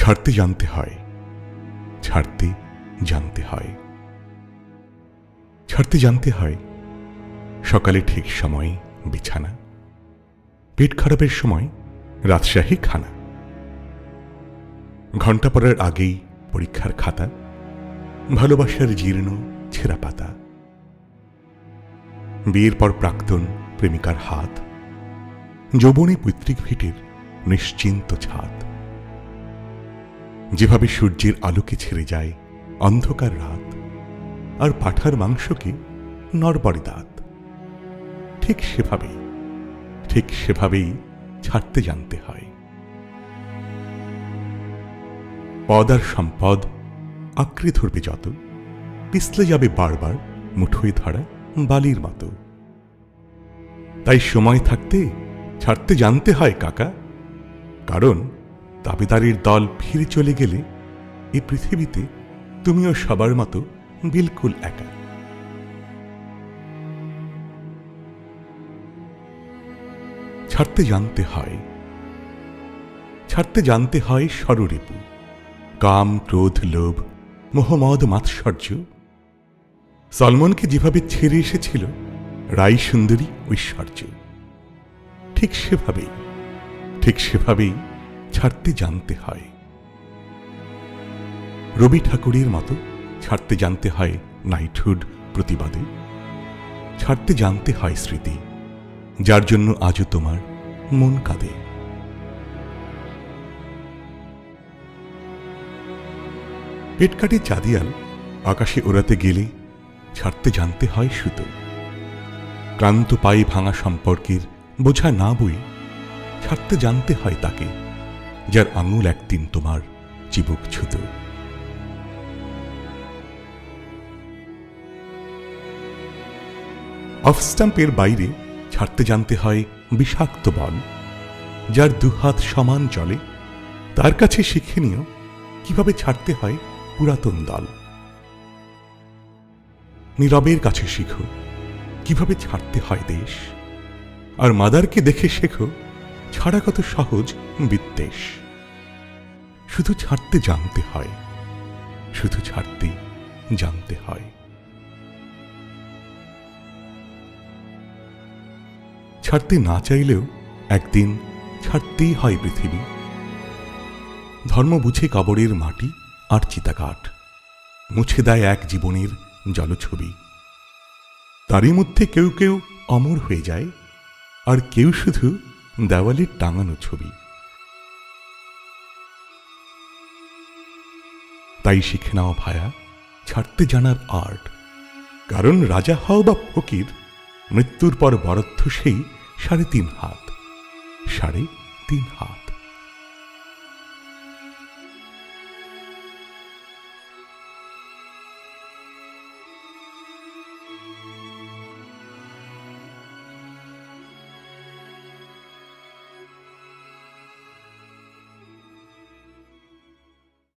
ছাড়তে জানতে হয়। ছাড়তে জানতে হয়। ছাড়তে জানতে হয়, সকালে ঠিক সময়ে বিছানা, পেট খারাপের সময় রাজশাহী খানা। ঘণ্টা পড়ার আগেই পরীক্ষার খাতা, ভালোবাসার জীর্ণ ছেঁড়া পাতা। বিয়ের পর প্রাক্তন প্রেমিকার হাত, যৌবনে পৈতৃক ভিটের নিশ্চিন্ত ছাদ। যেভাবে সূর্যের আলোকে ছেড়ে যায় অন্ধকার রাত, আর পাঠার মাংসকে নরবরে দাঁত। ঠিক সেভাবেই ঠিক সেভাবেই ছাড়তে জানতে হয়। পদ আর সম্পদ আঁকড়ে ধরবে যত, পিছলে যাবে বারবার মুঠোয় ধরা বালির মতো। তাই সময় থাকতে ছাড়তে জানতে হয় কাকা, কারণ দাবিদারির দল ফিরে চলে গেলে এই পৃথিবীতে তুমিও সবার মতো বিলকুল একা। ছাড়তে জানতে হয়, ছাড়তে জানতে হয় সররিপু কাম, ক্রোধ, লোভ মোহাম্মদ মাৎসর্য। সলমনকে যেভাবে ছেড়ে এসেছিল, রাই সুন্দরী ঐশ্বর্য। ঠিক সেভাবেই ঠিক সেভাবেই ছাড়তে জানতে হয়। রবি ঠাকুরের মতো ছাড়তে জানতে হয় নাইটহুড প্রতিবাদে। ছাড়তে জানতে হয় স্মৃতি, যার জন্য আজও তোমার মন কাঁদে। পেটকাটি চাঁদিয়াল, আকাশে ওড়াতে গেলে ছাড়তে জানতে হয় সুতো। ক্লান্ত পায়ে ভাঙা সম্পর্কের বোঝা না বই ছাড়তে জানতে হয় তাকে। যার আঙুল একদিন তোমার চিবুক ছুতো। অফ স্টাম্পের বাইরে ছাড়তে জানতে হয় বিষাক্ত বল যার দুহাত সমান চলে। তার কাছে শিখে নিও কীভাবে ছাড়তে হয় পুরাতন দল। নীরবের কাছে শিখো কীভাবে ছাড়তে হয় দেশ। আর মাদারকে দেখে শেখো ছাড়া কত সহজ বিদ্বেষ। শুধু ছাড়তে জানতে হয়। শুধু ছাড়তে জানতে হয়। ছাড়তে না চাইলেও একদিন ছাড়তেই হয় পৃথিবী। ধর্ম বুঝে কবরের মাটি আর চিতাকাঠ। মুছে দেয় এক জীবনের জলছবি। তারই মধ্যে কেউ কেউ অমর হয়ে যায়। আর কেউ শুধু দেওয়ালে টাঙানো ছবি। তাই শিখে নাও ভায়া, ছাড়তে জানার আর্ট। কারণ রাজা হও বা ফকির, মৃত্যুর পর বরাদ্ধ সেই সাড়ে তিন হাত। সাড়ে তিন হাত।